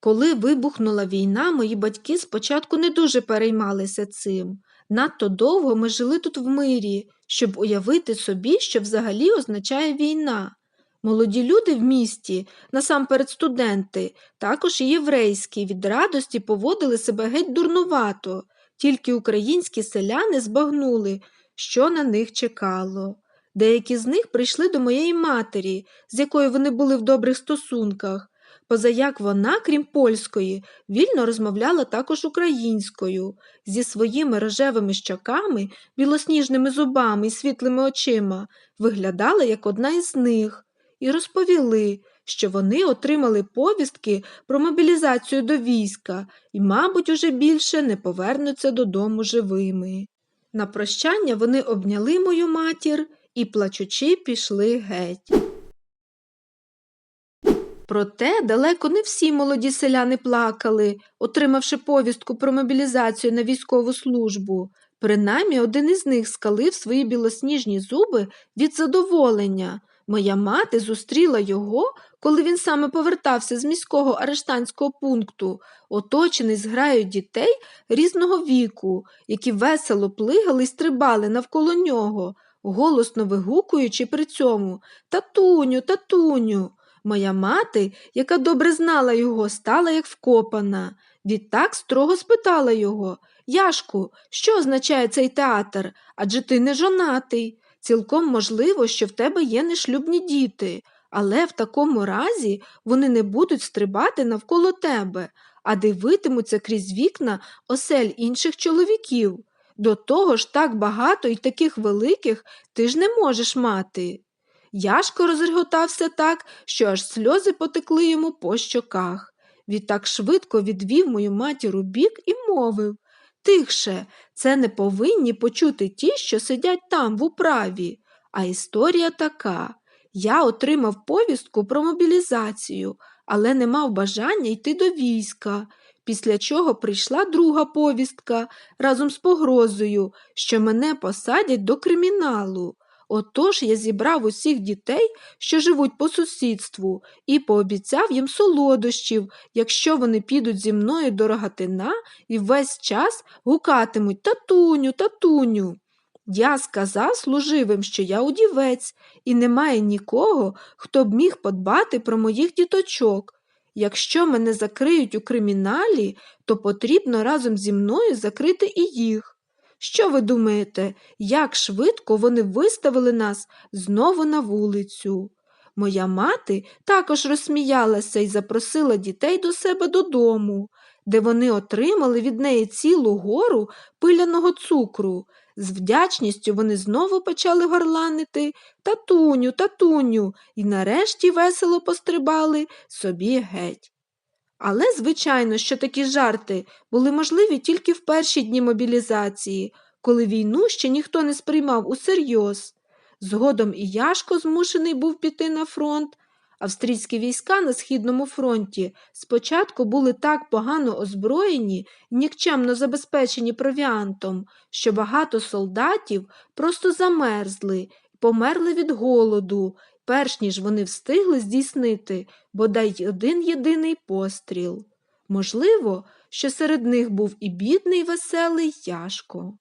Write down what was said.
Коли вибухнула війна, мої батьки спочатку не дуже переймалися цим. Надто довго ми жили тут в мирі, щоб уявити собі, що взагалі означає війна. Молоді люди в місті, насамперед студенти, також і єврейські, від радості поводили себе геть дурнувато, тільки українські селяни збагнули, що на них чекало. Деякі з них прийшли до моєї матері, з якою вони були в добрих стосунках. Позаяк вона, крім польської, вільно розмовляла також українською, зі своїми рожевими щоками, білосніжними зубами і світлими очима, виглядала як одна із них, і розповіли, що вони отримали повістки про мобілізацію до війська і, мабуть, уже більше не повернуться додому живими. На прощання вони обняли мою матір і, плачучи, пішли геть. Проте далеко не всі молоді селяни плакали, отримавши повістку про мобілізацію на військову службу. Принаймні один із них скалив свої білосніжні зуби від задоволення. Моя мати зустріла його, коли він саме повертався з міського арештанського пункту, оточений зграєю дітей різного віку, які весело плигали й стрибали навколо нього, голосно вигукуючи при цьому Татуню, татуню. Моя мати, яка добре знала його, стала як вкопана. Відтак строго спитала його Яшку, що означає цей театр? Адже ти не жонатий. Цілком можливо, що в тебе є нешлюбні діти, але в такому разі вони не будуть стрибати навколо тебе, а дивитимуться крізь вікна осель інших чоловіків. До того ж так багато і таких великих ти ж не можеш мати. Яшко розреготався так, що аж сльози потекли йому по щоках. Відтак швидко відвів мою матір у бік і мовив Тихше, це не повинні почути ті, що сидять там в управі. А історія така. Я отримав повістку про мобілізацію, але не мав бажання йти до війська, після чого прийшла друга повістка разом з погрозою, що мене посадять до криміналу. Отож я зібрав усіх дітей, що живуть по сусідству, і пообіцяв їм солодощів, якщо вони підуть зі мною до рогатина і весь час гукатимуть татуню, татуню. Я сказав служивим, що я удівець, і немає нікого, хто б міг подбати про моїх діточок. Якщо мене закриють у криміналі, то потрібно разом зі мною закрити і їх. Що ви думаєте, як швидко вони виставили нас знову на вулицю? Моя мати також розсміялася і запросила дітей до себе додому, де вони отримали від неї цілу гору пиляного цукру. З вдячністю вони знову почали горланити татуню, татуню, і нарешті весело пострибали собі геть. Але, звичайно, що такі жарти були можливі тільки в перші дні мобілізації, коли війну ще ніхто не сприймав усерйоз. Згодом і Яшко змушений був піти на фронт. Австрійські війська на Східному фронті спочатку були так погано озброєні нікчемно забезпечені провіантом, що багато солдатів просто замерзли померли від голоду, перш ніж вони встигли здійснити бодай один єдиний постріл. Можливо, що серед них був і бідний веселий Яшко.